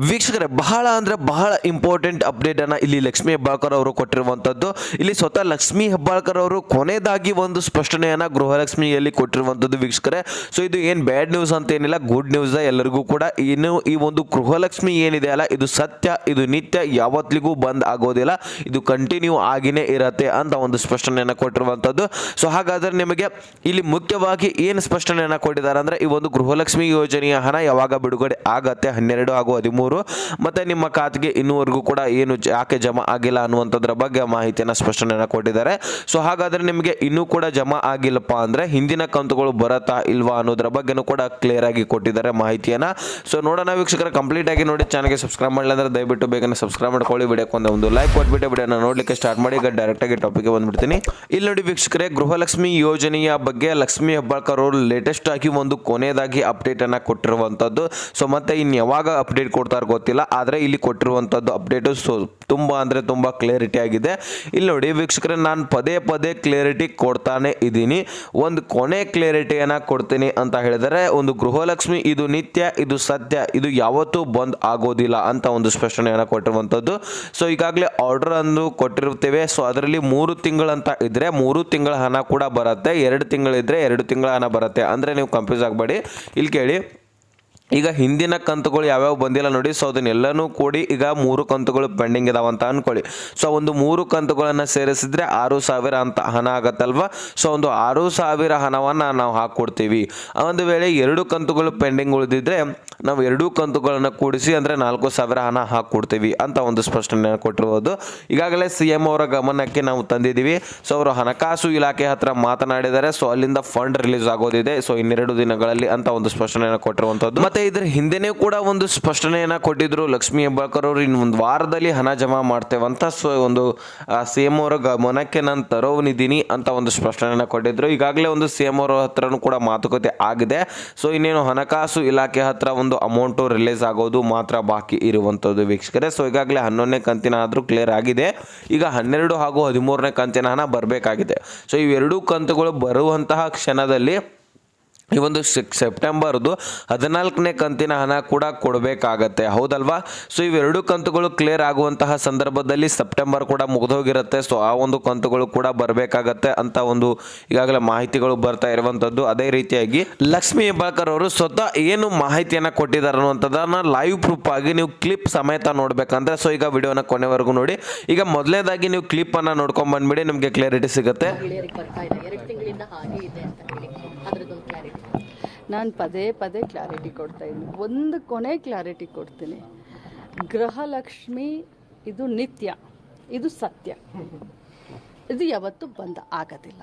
ವೀಕ್ಷಕರೇ, ಬಹಳ ಅಂದ್ರೆ ಬಹಳ ಇಂಪಾರ್ಟೆಂಟ್ ಅಪ್ಡೇಟ್ ಅನ್ನ ಇಲ್ಲಿ ಲಕ್ಷ್ಮೀ ಹೆಬ್ಬಾಳ್ಕರ್ ಅವರು ಕೊಟ್ಟಿರುವಂತದ್ದು. ಇಲ್ಲಿ ಸ್ವತಃ ಲಕ್ಷ್ಮೀ ಹೆಬ್ಬಾಳ್ಕರ್ ಅವರು ಕೊನೆಯದಾಗಿ ಒಂದು ಸ್ಪಷ್ಟನೆಯನ್ನ ಗೃಹಲಕ್ಷ್ಮಿಯಲ್ಲಿ ಕೊಟ್ಟಿರುವಂತದ್ದು ವೀಕ್ಷಕರೇ. ಸೊ ಇದು ಏನ್ ಬ್ಯಾಡ್ ನ್ಯೂಸ್ ಅಂತ ಏನಿಲ್ಲ ಗುಡ್ ನ್ಯೂಸ್ ಎಲ್ಲರಿಗೂ ಕೂಡ. ಏನು ಈ ಒಂದು ಗೃಹಲಕ್ಷ್ಮಿ ಏನಿದೆ ಅಲ್ಲ, ಇದು ಸತ್ಯ, ಇದು ನಿತ್ಯ, ಯಾವತ್ತಿಗೂ ಬಂದ್ ಆಗೋದಿಲ್ಲ. ಇದು ಕಂಟಿನ್ಯೂ ಆಗಿನೇ ಇರತ್ತೆ ಅಂತ ಒಂದು ಸ್ಪಷ್ಟನೆಯನ್ನ ಕೊಟ್ಟಿರುವಂತದ್ದು. ಸೊ ಹಾಗಾದ್ರೆ ನಿಮಗೆ ಇಲ್ಲಿ ಮುಖ್ಯವಾಗಿ ಏನು ಸ್ಪಷ್ಟನೆಯನ್ನ ಕೊಟ್ಟಿದ್ದಾರೆ ಅಂದ್ರೆ, ಈ ಒಂದು ಗೃಹಲಕ್ಷ್ಮಿ ಯೋಜನೆಯ ಹಣ ಯಾವಾಗ ಬಿಡುಗಡೆ ಆಗತ್ತೆ? ಹನ್ನೆರಡು ಹಾಗೂ ಹದಿಮೂರು ಮತ್ತೆ ನಿಮ್ಮ ಖಾತೆಗೆ ಇನ್ನೂವರೆಗೂ ಕೂಡ ಏನು ಯಾಕೆ ಜಮಾ ಆಗಿಲ್ಲ ಅನ್ನುವಂಥದ್ರ ಬಗ್ಗೆ ಮಾಹಿತಿಯನ್ನು ಸ್ಪಷ್ಟನೆಯನ್ನು ಕೊಟ್ಟಿದ್ದಾರೆ. ಸೊ ಹಾಗಾದ್ರೆ ನಿಮಗೆ ಇನ್ನೂ ಕೂಡ ಜಮಾ ಆಗಿಲ್ಲಪ್ಪ ಅಂದ್ರೆ ಹಿಂದಿನ ಕಂತುಗಳು ಬರತ್ತಾ ಇಲ್ವಾ ಅನ್ನೋದ್ರ ಬಗ್ಗೆನೂ ಕೂಡ ಕ್ಲಿಯರ್ ಆಗಿ ಕೊಟ್ಟಿದ್ದಾರೆ ಮಾಹಿತಿಯನ್ನ. ಸೊ ನೋಡೋಣ ವೀಕ್ಷಕರ ಕಂಪ್ಲೀಟ್ ಆಗಿ ನೋಡಿ ಚಾನಲ್ಗೆ ಸಬ್ಸ್ಕ್ರೈಬ್ ಮಾಡಲಿಲ್ಲ ಅಂದ್ರೆ ದಯವಿಟ್ಟು ಬೇಗನೆ ಸಬ್ಸ್ಕ್ರೈಬ್ ಮಾಡ್ಕೊಳ್ಳಿ. ವಿಡಿಯೋಕ್ಕೆ ಒಂದು ಒಂದು ಲೈಕ್ ಕೊಟ್ಬಿಟ್ಟು ವಿಡಿಯೋನ ನೋಡ್ಲಿಕ್ಕೆ ಸ್ಟಾರ್ಟ್ ಮಾಡಿ, ಈಗ ಡೈರೆಕ್ಟ್ ಆಗಿ ಟಾಪಿಕ್ಗೆ ಬಂದ್ಬಿಡ್ತೀನಿ. ಇಲ್ಲಿ ನೋಡಿ ವೀಕ್ಷಕರೇ, ಗೃಹಲಕ್ಷ್ಮಿ ಯೋಜನೆಯ ಬಗ್ಗೆ ಲಕ್ಷ್ಮಿ ಹೆಬ್ಬಾಳ್ಕರ್ ಅವರು ಲೇಟೆಸ್ಟ್ ಆಗಿ ಒಂದು ಕೊನೆಯದಾಗಿ ಅಪ್ಡೇಟ್ ಅನ್ನ ಕೊಟ್ಟಿರುವಂತದ್ದು ಸೊ ಮತ್ತೆ ಇನ್ನು ಯಾವಾಗ ಅಪ್ಡೇಟ್ ಕೊಡ್ತಾರೋ ಗೊತ್ತಿಲ್ಲ, ಆದರೆ ಇಲ್ಲಿ ಕೊಟ್ಟಿರುವಂಥದ್ದು ಅಪ್ಡೇಟು ಸೊ ತುಂಬ ಅಂದರೆ ತುಂಬ ಕ್ಲಿಯರಿಟಿ ಆಗಿದೆ. ಇಲ್ಲಿ ನೋಡಿ ವೀಕ್ಷಕರೇ, ನಾನು ಪದೇ ಪದೇ ಕ್ಲಿಯರಿಟಿ ಕೊಡ್ತಾನೆ ಇದ್ದೀನಿ. ಒಂದು ಕೊನೆ ಕ್ಲಿಯರಿಟಿಯನ್ನು ಕೊಡ್ತೀನಿ ಅಂತ ಹೇಳಿದರೆ, ಒಂದು ಗೃಹಲಕ್ಷ್ಮಿ, ಇದು ನಿತ್ಯ, ಇದು ಸತ್ಯ, ಇದು ಯಾವತ್ತೂ ಬಂದ್ ಆಗೋದಿಲ್ಲ ಅಂತ ಒಂದು ಸ್ಪಷ್ಟನೆಯನ್ನು ಕೊಟ್ಟಿರುವಂಥದ್ದು ಸೊ ಈಗಾಗಲೇ ಆರ್ಡರ್ ಅನ್ನು ಕೊಟ್ಟಿರುತ್ತೇವೆ. ಸೊ ಅದರಲ್ಲಿ ಮೂರು ತಿಂಗಳಂತ ಇದ್ರೆ, ಮೂರು ತಿಂಗಳ ಹಣ ಕೂಡ ಬರುತ್ತೆ. ಎರಡು ತಿಂಗಳಿದ್ರೆ ಎರಡು ತಿಂಗಳ ಹಣ ಬರುತ್ತೆ. ಅಂದರೆ ನೀವು ಕನ್ಫ್ಯೂಸ್ ಆಗಬೇಡಿ. ಇಲ್ಲಿ ಕೇಳಿ. ಈಗ ಹಿಂದಿನ ಕಂತುಗಳು ಯಾವ್ಯಾವ ಬಂದಿಲ್ಲ ನೋಡಿ. ಸೊ ಅದನ್ನೆಲ್ಲನೂ ಕೂಡಿ ಈಗ ಮೂರು ಕಂತುಗಳು ಪೆಂಡಿಂಗ್ ಇದಾವ ಅಂತ ಅನ್ಕೊಳ್ಳಿ. ಸೊ ಒಂದು ಮೂರು ಕಂತುಗಳನ್ನು ಸೇರಿಸಿದ್ರೆ ಆರು ಸಾವಿರ ಅಂತ ಹಣ ಆಗತ್ತಲ್ವಾ? ಸೊ ಒಂದು ಆರು ಸಾವಿರ ಹಣವನ್ನು ನಾವು ಹಾಕ್ಕೊಡ್ತೀವಿ. ಒಂದು ವೇಳೆ ಎರಡು ಕಂತುಗಳು ಪೆಂಡಿಂಗ್ ಉಳಿದಿದ್ರೆ ನಾವು ಎರಡೂ ಕಂತುಗಳನ್ನು ಕೂಡಿಸಿ ಅಂದರೆ ನಾಲ್ಕು ಸಾವಿರ ಹಣ ಹಾಕ್ಕೊಡ್ತೀವಿ ಅಂತ ಒಂದು ಸ್ಪಷ್ಟನೆ ಕೊಟ್ಟಿರ್ಬೋದು ಈಗಾಗಲೇ ಸಿ ಎಂ ಅವರ ಗಮನಕ್ಕೆ ನಾವು ತಂದಿದ್ದೀವಿ. ಸೊ ಅವರು ಹಣಕಾಸು ಇಲಾಖೆ ಹತ್ರ ಮಾತನಾಡಿದ್ದಾರೆ. ಸೊ ಅಲ್ಲಿಂದ ಫಂಡ್ ರಿಲೀಸ್ ಆಗೋದಿದೆ. ಸೊ ಇನ್ನೆರಡು ದಿನಗಳಲ್ಲಿ ಅಂತ ಒಂದು ಸ್ಪಷ್ಟನೆಯನ್ನು ಕೊಟ್ಟಿರುವಂಥದ್ದು ಮತ್ತೆ ಇದ್ರ ಹಿಂದೆನೇ ಕೂಡ ಒಂದು ಸ್ಪಷ್ಟನೆಯನ್ನ ಕೊಟ್ಟಿದ್ರು. ಲಕ್ಷ್ಮೀ ಹೆಬ್ಬಾಳ್ಕರ್ ಅವರು ಇನ್ನೊಂದು ವಾರದಲ್ಲಿ ಹಣ ಜಮಾ ಮಾಡ್ತೇವಂತ ಸೊ ಒಂದು ಸಿ ಎಂ ಅವರ ಗಮನಕ್ಕೆ ನಾನು ತರೋನಿದ್ದೀನಿ ಅಂತ ಒಂದು ಸ್ಪಷ್ಟನೆಯನ್ನು ಕೊಟ್ಟಿದ್ರು. ಈಗಾಗಲೇ ಒಂದು ಸಿ ಎಂ ಅವರ ಹತ್ರನೂ ಕೂಡ ಮಾತುಕತೆ ಆಗಿದೆ. ಸೊ, ಇನ್ನೇನು ಹಣಕಾಸು ಇಲಾಖೆ ಹತ್ರ ಒಂದು ಅಮೌಂಟು ರಿಲೀಸ್ ಆಗೋದು ಮಾತ್ರ ಬಾಕಿ ಇರುವಂಥದ್ದು ವೀಕ್ಷಕರೇ. ಸೊ, ಈಗಾಗಲೇ ಹನ್ನೊಂದನೇ ಕಂತಿನ ಆದರೂ ಕ್ಲಿಯರ್ ಆಗಿದೆ. ಈಗ ಹನ್ನೆರಡು ಹಾಗೂ ಹದಿಮೂರನೇ ಕಂತಿನ ಹಣ ಬರಬೇಕಾಗಿದೆ. ಸೊ, ಇವೆರಡೂ ಕಂತುಗಳು ಬರುವಂತಹ ಕ್ಷಣದಲ್ಲಿ ಈ ಒಂದು ಸೆಪ್ಟೆಂಬರ್ದು ಹದಿನಾಲ್ಕನೇ ಕಂತಿನ ಹಣ ಕೂಡ ಕೊಡಬೇಕಾಗತ್ತೆ. ಹೌದಲ್ವಾ? ಸೊ ಇವೆರಡು ಕಂತುಗಳು ಕ್ಲಿಯರ್ ಆಗುವಂತಹ ಸಂದರ್ಭದಲ್ಲಿ ಸೆಪ್ಟೆಂಬರ್ ಕೂಡ ಮುಗಿದೋಗಿರುತ್ತೆ. ಸೊ ಆ ಒಂದು ಕಂತುಗಳು ಕೂಡ ಬರಬೇಕಾಗತ್ತೆ ಅಂತ ಒಂದು ಈಗಾಗಲೇ ಮಾಹಿತಿಗಳು ಬರ್ತಾ ಇರುವಂಥದ್ದು. ಅದೇ ರೀತಿಯಾಗಿ ಲಕ್ಷ್ಮೀ ಹೆಬ್ಬಾಳ್ಕರ್ ಅವರು ಸ್ವತಃ ಏನು ಮಾಹಿತಿಯನ್ನು ಕೊಟ್ಟಿದ್ದಾರೆ ಅನ್ನುವಂಥದ್ದನ್ನು ಲೈವ್ ಪ್ರೂಫ್ ಆಗಿ ನೀವು ಕ್ಲಿಪ್ ಸಮೇತ ನೋಡಬೇಕಂದ್ರೆ ಸೊ ಈಗ ವಿಡಿಯೋನ ಕೊನೆವರೆಗೂ ನೋಡಿ. ಈಗ ಮೊದಲನೇದಾಗಿ ನೀವು ಕ್ಲಿಪ್ಪನ್ನು ನೋಡ್ಕೊಂಡು ಬಂದ್ಬಿಡಿ, ನಿಮಗೆ ಕ್ಲಾರಿಟಿ ಸಿಗುತ್ತೆ. ಎರಡು ಹಾಗೆ ಅಂತ ಹೇಳಿ. ಕ್ಲಾರಿಟಿ ನಾನು ಪದೇ ಪದೇ ಕ್ಲಾರಿಟಿ ಕೊಡ್ತಾ ಇದ್ದೀನಿ. ಒಂದು ಕೊನೆ ಕ್ಲಾರಿಟಿ ಕೊಡ್ತೀನಿ. ಗೃಹಲಕ್ಷ್ಮಿ ಇದು ನಿತ್ಯ ಇದು ಸತ್ಯ. ಇದು ಯಾವತ್ತೂ ಬಂದ ಆಗೋದಿಲ್ಲ.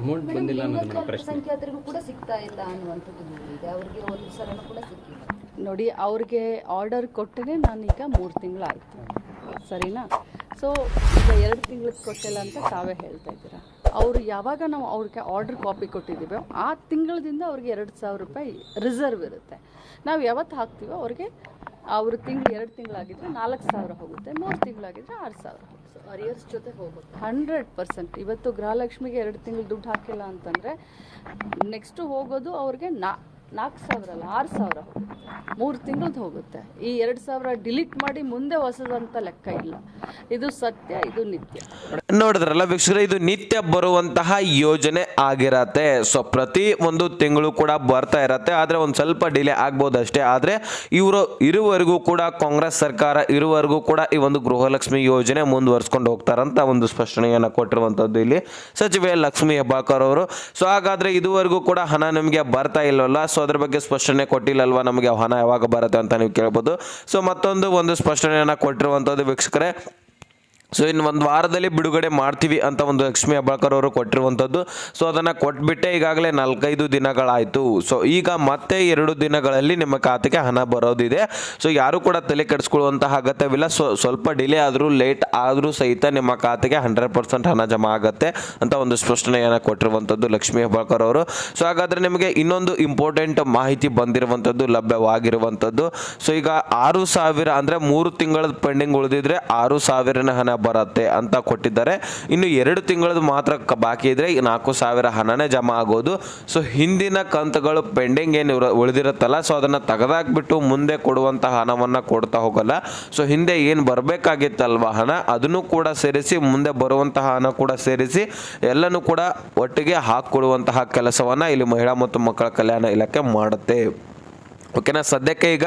ಅಮೌಂಟ್ ಬಂದಿಲ್ಲ ಪ್ರಶ್ನೆ. ಸಂಖ್ಯಾತರಿಗೂ ಕೂಡ ಸಿಗ್ತಾ ಇಲ್ಲ ಅನ್ನುವಂಥದ್ದು ಇದೆ ಅವರಿಗೆ ಒಂದು ಸಲನೂ ಕೂಡ ಸಿಕ್ಕಿಲ್ಲ ನೋಡಿ ಅವ್ರಿಗೆ ಆರ್ಡರ್ ಕೊಟ್ಟರೆ ನಾನೀಗ ಮೂರು ತಿಂಗಳಾಯಿತು. ಸರಿನಾ? ಸೊ ಈಗ ಎರಡು ತಿಂಗಳಿಗೆ ಕೊಟ್ಟಿಲ್ಲ ಅಂತ ತಾವೇ ಹೇಳ್ತಾ ಇದ್ದೀರಾ? ಅವರು ಯಾವಾಗ ನಾವು ಅವ್ರಿಗೆ ಆರ್ಡರ್ ಕಾಪಿ ಕೊಟ್ಟಿದ್ದೀವೋ ಆ ತಿಂಗಳದಿಂದ ಅವ್ರಿಗೆ ಎರಡು ಸಾವಿರ ರೂಪಾಯಿ ರಿಸರ್ವ್ ಇರುತ್ತೆ. ನಾವು ಯಾವತ್ತು ಹಾಕ್ತೀವೋ ಅವ್ರಿಗೆ ಅವ್ರ ತಿಂಗಳು ಎರಡು ತಿಂಗಳಾಗಿದ್ದರೆ ನಾಲ್ಕು ಸಾವಿರ ಹೋಗುತ್ತೆ ಮೂರು ತಿಂಗಳಾಗಿದ್ದರೆ ಆರು ಸಾವಿರ ಅರಿಯರ್ಸ್ ಜೊತೆ ಹೋಗುತ್ತೆ. Hundred percent. ಇವತ್ತು ಗೃಹಲಕ್ಷ್ಮಿಗೆ ಎರಡು ತಿಂಗಳು ದುಡ್ಡು ಹಾಕಿಲ್ಲ ಅಂತಂದರೆ ನೆಕ್ಸ್ಟು ಹೋಗೋದು ಅವ್ರಿಗೆ ನಾ ನಾಲ್ಕು ಸಾವಿರ ಅಲ್ಲ, ಆರು ಸಾವಿರ ಮೂರು ತಿಂಗಳದ್ದು ಹೋಗುತ್ತೆ. ಈ ಎರಡು ಸಾವಿರ ಡಿಲೀಟ್ ಮಾಡಿ ಮುಂದೆ ಹೊಸದಂತ ಲೆಕ್ಕ ಇಲ್ಲ. ಇದು ಸತ್ಯ, ಇದು ನಿತ್ಯ. ನೋಡಿದ್ರಲ್ಲ ವೀಕ್ಷಕರೇ, ಇದು ನಿತ್ಯ ಬರುವಂತಹ ಯೋಜನೆ ಆಗಿರತ್ತೆ. ಸೊ ಪ್ರತಿ ಒಂದು ತಿಂಗಳು ಕೂಡ ಬರ್ತಾ ಇರತ್ತೆ. ಆದರೆ ಒಂದು ಸ್ವಲ್ಪ ಡಿಲೇ ಆಗ್ಬೋದು ಅಷ್ಟೇ ಆದರೆ ಇವರು ಇರುವರೆಗೂ ಕೂಡ, ಕಾಂಗ್ರೆಸ್ ಸರ್ಕಾರ ಇರುವವರೆಗೂ ಕೂಡ ಈ ಒಂದು ಗೃಹಲಕ್ಷ್ಮಿ ಯೋಜನೆ ಮುಂದುವರ್ಸ್ಕೊಂಡು ಹೋಗ್ತಾರಂತ ಒಂದು ಸ್ಪಷ್ಟನೆಯನ್ನು ಕೊಟ್ಟಿರುವಂಥದ್ದು ಇಲ್ಲಿ ಸಚಿವೆ ಲಕ್ಷ್ಮಿ ಹೆಬ್ಬಾಳ್ಕರ್ ಅವರು. ಸೊ ಹಾಗಾದ್ರೆ ಇದುವರೆಗೂ ಕೂಡ ಹಣ ನಿಮಗೆ ಬರ್ತಾ ಇಲ್ಲವಲ್ಲ ಸೊ ಅದ್ರ ಬಗ್ಗೆ ಸ್ಪಷ್ಟನೆ ಕೊಟ್ಟಿಲ್ಲಲ್ವಾ? ನಮಗೆ ಹಣ ಯಾವಾಗ ಬರುತ್ತೆ ಅಂತ ನೀವು ಕೇಳ್ಬೋದು. ಸೊ ಮತ್ತೊಂದು ಒಂದು ಸ್ಪಷ್ಟನೆಯನ್ನು ಕೊಟ್ಟಿರುವಂಥದ್ದು ವೀಕ್ಷಕರೇ ಸೊ ಇನ್ನು ಒಂದು ವಾರದಲ್ಲಿ ಬಿಡುಗಡೆ ಮಾಡ್ತೀವಿ ಅಂತ ಒಂದು ಲಕ್ಷ್ಮಿ ಹೆಬ್ಬಾಳ್ಕರ್ ಅವರು ಕೊಟ್ಟಿರುವಂಥದ್ದು. ಸೊ ಅದನ್ನು ಕೊಟ್ಬಿಟ್ಟೆ ಈಗಾಗಲೇ ನಾಲ್ಕೈದು ದಿನಗಳಾಯಿತು. ಸೊ ಈಗ ಮತ್ತೆ ಎರಡು ದಿನಗಳಲ್ಲಿ ನಿಮ್ಮ ಖಾತೆಗೆ ಹಣ ಬರೋದಿದೆ. ಸೊ ಯಾರು ಕೂಡ ತಲೆ ಕೆಡಿಸ್ಕೊಳ್ಳುವಂತಹ ಅಗತ್ಯವಿಲ್ಲ. ಸೊ ಸ್ವಲ್ಪ ಡಿಲೇ ಆದರೂ, ಲೇಟ್ ಆದರೂ ಸಹಿತ ನಿಮ್ಮ ಖಾತೆಗೆ ಹಂಡ್ರೆಡ್ ಪರ್ಸೆಂಟ್ ಹಣ ಜಮಾ ಆಗುತ್ತೆ ಅಂತ ಒಂದು ಸ್ಪಷ್ಟನೆಯನ್ನು ಕೊಟ್ಟಿರುವಂಥದ್ದು ಲಕ್ಷ್ಮಿ ಹೆಬ್ಬಾಳ್ಕರ್ ಅವರು. ಸೊ ಹಾಗಾದರೆ ನಿಮಗೆ ಇನ್ನೊಂದು ಇಂಪಾರ್ಟೆಂಟ್ ಮಾಹಿತಿ ಬಂದಿರುವಂಥದ್ದು, ಲಭ್ಯವಾಗಿರುವಂಥದ್ದು. ಸೊ ಈಗ ಆರು ಸಾವಿರ ಅಂದರೆ ಮೂರು ತಿಂಗಳ ಪೆಂಡಿಂಗ್ ಉಳಿದಿದ್ರೆ ಆರು ಸಾವಿರನ ಹಣ ಬರುತ್ತೆ ಅಂತ ಕೊಟ್ಟಿದ್ದಾರೆ. ಇನ್ನು ಎರಡು ತಿಂಗಳದ್ದು ಮಾತ್ರ ಬಾಕಿ ಇದ್ರೆ ಈ ನಾಲ್ಕು ಸಾವಿರ ಹಣನೇ ಜಮಾ ಆಗೋದು. ಸೊ, ಹಿಂದಿನ ಕಂತುಗಳು ಪೆಂಡಿಂಗ್ ಏನು ಉಳಿದಿರುತ್ತಲ್ಲ, ಸೊ, ಅದನ್ನು ತೆಗೆದಾಕ್ಬಿಟ್ಟು ಮುಂದೆ ಕೊಡುವಂತಹ ಹಣವನ್ನು ಕೊಡ್ತಾ ಹೋಗಲ್ಲ. ಸೊ, ಹಿಂದೆ ಏನು ಬರಬೇಕಾಗಿತ್ತಲ್ವ ಹಣ, ಅದನ್ನು ಕೂಡ ಸೇರಿಸಿ, ಮುಂದೆ ಬರುವಂತಹ ಹಣ ಕೂಡ ಸೇರಿಸಿ, ಎಲ್ಲನೂ ಕೂಡ ಒಟ್ಟಿಗೆ ಹಾಕಿಕೊಡುವಂತಹ ಕೆಲಸವನ್ನು ಇಲ್ಲಿ ಮಹಿಳಾ ಮತ್ತು ಮಕ್ಕಳ ಕಲ್ಯಾಣ ಇಲಾಖೆ ಮಾಡುತ್ತೆ. ಓಕೆನಾ ಸದ್ಯಕ್ಕೆ ಈಗ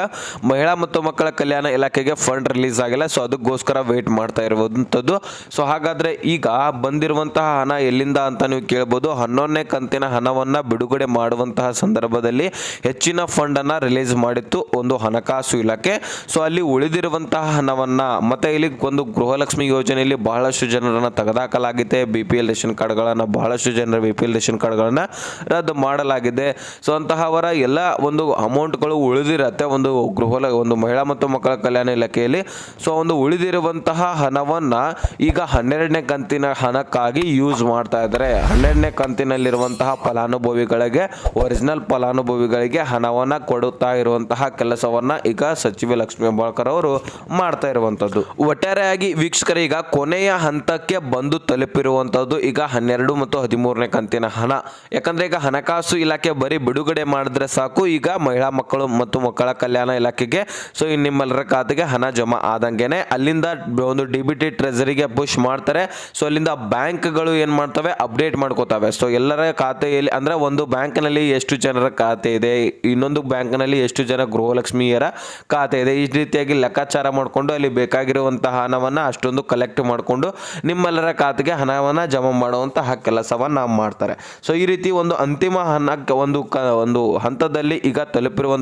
ಮಹಿಳಾ ಮತ್ತು ಮಕ್ಕಳ ಕಲ್ಯಾಣ ಇಲಾಖೆಗೆ ಫಂಡ್ ರಿಲೀಸ್ ಆಗಿಲ್ಲ ಸೊ ಅದಕ್ಕೋಸ್ಕರ ವೇಟ್ ಮಾಡ್ತಾ ಇರುವಂಥದ್ದು ಸೊ ಹಾಗಾದರೆ ಈಗ ಬಂದಿರುವಂತಹ ಹಣ ಎಲ್ಲಿಂದ ಅಂತ ನೀವು ಕೇಳ್ಬೋದು. ಹನ್ನೊಂದನೇ ಕಂತಿನ ಹಣವನ್ನು ಬಿಡುಗಡೆ ಮಾಡುವಂತಹ ಸಂದರ್ಭದಲ್ಲಿ ಹೆಚ್ಚಿನ ಫಂಡನ್ನು ರಿಲೀಸ್ ಮಾಡಿತ್ತು ಒಂದು ಹಣಕಾಸು ಇಲಾಖೆ. ಸೊ ಅಲ್ಲಿ ಉಳಿದಿರುವಂತಹ ಹಣವನ್ನು, ಮತ್ತು ಇಲ್ಲಿ ಒಂದು ಗೃಹಲಕ್ಷ್ಮಿ ಯೋಜನೆಯಲ್ಲಿ ಬಹಳಷ್ಟು ಜನರನ್ನು ತೆಗೆದಾಕಲಾಗಿದೆ. ಬಿ ಪಿ ಎಲ್ ರೇಷನ್ ಕಾರ್ಡ್ಗಳನ್ನು ಬಹಳಷ್ಟು ಜನರ ಬಿ ಪಿ ಎಲ್ ರೇಷನ್ ಕಾರ್ಡ್ಗಳನ್ನು ರದ್ದು ಮಾಡಲಾಗಿದೆ. ಸೊ ಅಂತಹವರ ಎಲ್ಲ ಒಂದು ಅಮೌಂಟ್ಗಳು ಉಳಿದಿರತ್ತೆ. ಒಂದು ಗೃಹ ಒಂದು ಮಹಿಳಾ ಮತ್ತು ಮಕ್ಕಳ ಕಲ್ಯಾಣ ಇಲಾಖೆಯಲ್ಲಿ. ಸೊ ಒಂದು ಉಳಿದಿರುವಂತಹ ಹಣವನ್ನು ಈಗ ಹನ್ನೆರಡನೇ ಕಂತಿನ ಹಣಕ್ಕಾಗಿ ಯೂಸ್ ಮಾಡ್ತಾ ಇದ್ದಾರೆ. ಹನ್ನೆರಡನೇ ಕಂತಿನಲ್ಲಿರುವಂತಹ ಫಲಾನುಭವಿಗಳಿಗೆ ಒರಿಜಿನಲ್ ಫಲಾನುಭವಿಗಳಿಗೆ ಹಣವನ್ನು ಕೊಡುತ್ತಾ ಇರುವಂತಹ ಕೆಲಸವನ್ನು ಈಗ ಸಚಿವ ಲಕ್ಷ್ಮೀ ಹೆಬ್ಬಾಳ್ಕರ್ ಅವರು ಮಾಡ್ತಾ ಇರುವಂಥದ್ದು. ಒಟ್ಟಾರೆಯಾಗಿ ವೀಕ್ಷಕರ, ಈಗ ಕೊನೆಯ ಹಂತಕ್ಕೆ ಬಂದು ತಲುಪಿರುವಂಥದ್ದು ಈಗ ಹನ್ನೆರಡು ಮತ್ತು ಹದಿಮೂರನೇ ಕಂತಿನ ಹಣ. ಯಾಕಂದ್ರೆ ಈಗ ಹಣಕಾಸು ಇಲಾಖೆ ಬರೀ ಬಿಡುಗಡೆ ಮಾಡಿದ್ರೆ ಸಾಕು, ಈಗ ಮಹಿಳಾ ಮಕ್ಕಳು ಮತ್ತು ಮಕ್ಕಳ ಕಲ್ಯಾಣ ಇಲಾಖೆಗೆ. ಸೊ ಇನ್ನು ನಿಮ್ಮೆಲ್ಲರ ಖಾತೆಗೆ ಹಣ ಜಮಾ ಆದಂಗೆನೆ ಅಲ್ಲಿಂದ ಒಂದು ಡಿ ಬಿ ಟಿ ಟ್ರೆಸರಿಗೆ ಪುಷ್ ಮಾಡ್ತಾರೆ. ಸೊ ಅಲ್ಲಿಂದ ಬ್ಯಾಂಕ್ಗಳು ಏನು ಮಾಡ್ತವೆ? ಅಪ್ಡೇಟ್ ಮಾಡ್ಕೋತವೆ. ಸೊ ಎಲ್ಲರ ಖಾತೆಯಲ್ಲಿ ಅಂದರೆ ಒಂದು ಬ್ಯಾಂಕ್ನಲ್ಲಿ ಎಷ್ಟು ಜನರ ಖಾತೆ ಇದೆ? ಇನ್ನೊಂದು ಬ್ಯಾಂಕ್ನಲ್ಲಿ ಎಷ್ಟು ಜನ ಗೃಹಲಕ್ಷ್ಮಿಯರ ಖಾತೆ ಇದೆ? ಈ ರೀತಿಯಾಗಿ ಲೆಕ್ಕಾಚಾರ ಮಾಡಿಕೊಂಡು ಅಲ್ಲಿ ಬೇಕಾಗಿರುವಂತಹ ಹಣವನ್ನು ಅಷ್ಟೊಂದು ಕಲೆಕ್ಟ್ ಮಾಡಿಕೊಂಡು ನಿಮ್ಮೆಲ್ಲರ ಖಾತೆಗೆ ಹಣವನ್ನು ಜಮಾ ಮಾಡುವಂತಹ ಕೆಲಸವನ್ನು ಮಾಡ್ತಾರೆ. ಸೊ ಈ ರೀತಿ ಒಂದು ಅಂತಿಮ ಹಣ ಒಂದು ಒಂದು ಹಂತದಲ್ಲಿ ಈಗ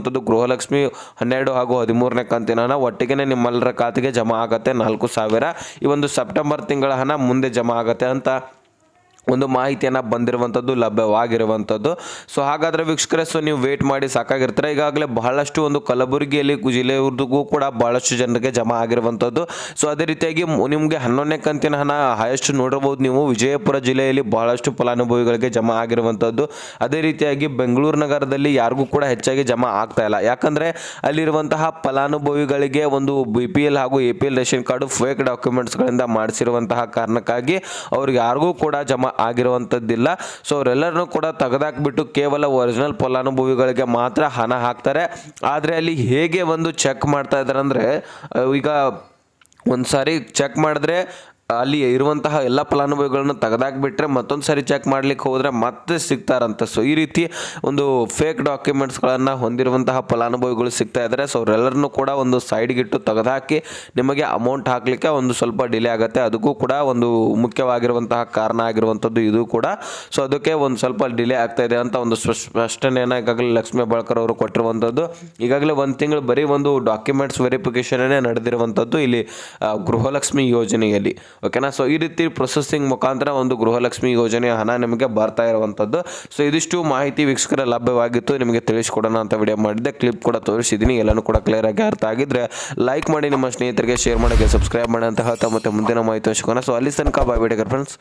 ತಲುಪಿರುವಂಥದ್ದು ಗೃಹಲಕ್ಷ್ಮಿ ಹನ್ನೆರಡು ಹಾಗೂ ಹದಿಮೂರನೇ ಕಂತಿನ ಹಣ ಒಟ್ಟಿಗೆ ನಿಮ್ಮೆಲ್ಲರ ಖಾತೆಗೆ ಜಮಾ ಆಗತ್ತೆ. ನಾಲ್ಕು ಸಾವಿರ ಈ ಒಂದು ಸೆಪ್ಟೆಂಬರ್ ತಿಂಗಳ ಹಣ ಮುಂದೆ ಜಮಾ ಆಗತ್ತೆ ಅಂತ ಒಂದು ಮಾಹಿತಿಯನ್ನು ಬಂದಿರುವಂಥದ್ದು ಲಭ್ಯವಾಗಿರುವಂಥದ್ದು ಸೊ ಹಾಗಾದರೆ ವೀಕ್ಷಕರೇ ಸೊ ನೀವು ವೇಟ್ ಮಾಡಿ ಸಾಕಾಗಿರ್ತಾರೆ. ಈಗಾಗಲೇ ಬಹಳಷ್ಟು ಒಂದು ಕಲಬುರಗಿಯಲ್ಲಿ ಜಿಲ್ಲೆಯವ್ರಿಗೂ ಕೂಡ ಬಹಳಷ್ಟು ಜನರಿಗೆ ಜಮಾ ಆಗಿರುವಂಥದ್ದು ಸೊ ಅದೇ ರೀತಿಯಾಗಿ ನಿಮಗೆ ಹನ್ನೊಂದನೇ ಕಂತಿನ ಹಣ ಹೈಯೆಸ್ಟ್ ನೋಡಿರ್ಬೋದು ನೀವು. ವಿಜಯಪುರ ಜಿಲ್ಲೆಯಲ್ಲಿ ಬಹಳಷ್ಟು ಫಲಾನುಭವಿಗಳಿಗೆ ಜಮಾ ಆಗಿರುವಂಥದ್ದು ಅದೇ ರೀತಿಯಾಗಿ ಬೆಂಗಳೂರು ನಗರದಲ್ಲಿ ಯಾರಿಗೂ ಕೂಡ ಹೆಚ್ಚಾಗಿ ಜಮಾ ಆಗ್ತಾ ಇಲ್ಲ. ಯಾಕಂದರೆ ಅಲ್ಲಿರುವಂತಹ ಫಲಾನುಭವಿಗಳಿಗೆ ಒಂದು ಬಿ ಪಿ ಎಲ್ ಹಾಗೂ A P L ration card fake ಡಾಕ್ಯುಮೆಂಟ್ಸ್ಗಳಿಂದ ಮಾಡಿಸಿರುವಂತಹ ಕಾರಣಕ್ಕಾಗಿ ಅವ್ರಿಗೆ ಯಾರಿಗೂ ಕೂಡ ಜಮಾ ಆಗಿರುವಂಥದ್ದಿಲ್ಲ ಸೊ ಅವರೆಲ್ಲರನ್ನೂ ಕೂಡ ತೆಗೆದಾಕ್ಬಿಟ್ಟು ಕೇವಲ ಒರಿಜಿನಲ್ ಫಲಾನುಭವಿಗಳಿಗೆ ಮಾತ್ರ ಹಣ ಹಾಕ್ತಾರೆ. ಆದರೆ ಅಲ್ಲಿ ಹೇಗೆ ಒಂದು ಚೆಕ್ ಮಾಡ್ತಾ ಇದ್ದಾರೆ ಅಂದರೆ ಈಗ ಒಂದು ಸಾರಿ ಚೆಕ್ ಮಾಡಿದ್ರೆ ಅಲ್ಲಿ ಇರುವಂತಹ ಎಲ್ಲ ಫಲಾನುಭವಿಗಳನ್ನ ತೆಗೆದಾಕ್ಬಿಟ್ರೆ ಮತ್ತೊಂದು ಸರಿ ಚೆಕ್ ಮಾಡ್ಲಿಕ್ಕೆ ಹೋದರೆ ಮತ್ತೆ ಸಿಗ್ತಾರಂತ. ಸೊ ಈ ರೀತಿ ಒಂದು ಫೇಕ್ ಡಾಕ್ಯುಮೆಂಟ್ಸ್ಗಳನ್ನು ಹೊಂದಿರುವಂತಹ ಫಲಾನುಭವಿಗಳು ಸಿಗ್ತಾ ಇದ್ದಾರೆ ಸೊ ಅವರೆಲ್ಲರನ್ನೂ ಕೂಡ ಒಂದು ಸೈಡ್ಗಿಟ್ಟು ತೆಗೆದುಹಾಕಿ ನಿಮಗೆ ಅಮೌಂಟ್ ಹಾಕಲಿಕ್ಕೆ ಒಂದು ಸ್ವಲ್ಪ ಡಿಲೇ ಆಗುತ್ತೆ. ಅದಕ್ಕೂ ಕೂಡ ಒಂದು ಮುಖ್ಯವಾಗಿರುವಂತಹ ಕಾರಣ ಆಗಿರುವಂಥದ್ದು ಇದು ಕೂಡ. ಸೊ ಅದಕ್ಕೆ ಒಂದು ಸ್ವಲ್ಪ ಡಿಲೇ ಆಗ್ತಾ ಇದೆ ಅಂತ ಒಂದು ಸ್ಪಷ್ಟ- ಸ್ಪಷ್ಟನೆಯನ್ನು ಈಗಾಗಲೇ ಲಕ್ಷ್ಮೀ ಬಾಳ್ಕರ್ ಅವರು ಕೊಟ್ಟಿರುವಂಥದ್ದು. ಈಗಾಗಲೇ ಒಂದು ತಿಂಗಳು ಬರೀ ಒಂದು ಡಾಕ್ಯುಮೆಂಟ್ಸ್ ವೆರಿಫಿಕೇಷನ್ನೇ ನಡೆದಿರುವಂಥದ್ದು ಇಲ್ಲಿ ಗೃಹಲಕ್ಷ್ಮಿ ಯೋಜನೆಯಲ್ಲಿ. ಓಕೆನಾ ಸೊ ಈ ರೀತಿ ಪ್ರೊಸೆಸಿಂಗ್ ಮುಖಾಂತರ ಒಂದು ಗೃಹಲಕ್ಷ್ಮಿ ಯೋಜನೆಯ ಹಣ ನಿಮಗೆ ಬರ್ತಾ ಇರುವಂಥದ್ದು. ಸೊ ಇದಿಷ್ಟು ಮಾಹಿತಿ ವೀಕ್ಷಕರ ಲಭ್ಯವಾಗಿತ್ತು. ನಿಮಗೆ ತಿಳಿಸ್ಕೊಡೋಣ ಅಂತ ವಿಡಿಯೋ ಮಾಡಿದ್ದೆ. ಕ್ಲಿಪ್ ಕೂಡ ತೋರಿಸಿದ್ದೀನಿ. ಎಲ್ಲನೂ ಕೂಡ ಕ್ಲಿಯರ್ ಆಗಿ ಅರ್ಥ ಆಗಿದ್ರೆ ಲೈಕ್ ಮಾಡಿ ನಿಮ್ಮ ಸ್ನೇಹಿತರಿಗೆ ಶೇರ್ ಮಾಡೋಕ್ಕೆ ಸಬ್ಸ್ಕ್ರೈಬ್ ಮಾಡಿ ಅಂತ ಹೇಳ್ತಾ ಮತ್ತೆ ಮುಂದಿನ ಮಾಹಿತಿ ಹಂಚ್ಕೋಣ ಸೊ ಅಲ್ಲಿ ತನಕ ಬಾಯ್ ಬಿಡಿ ಫ್ರೆಂಡ್ಸ್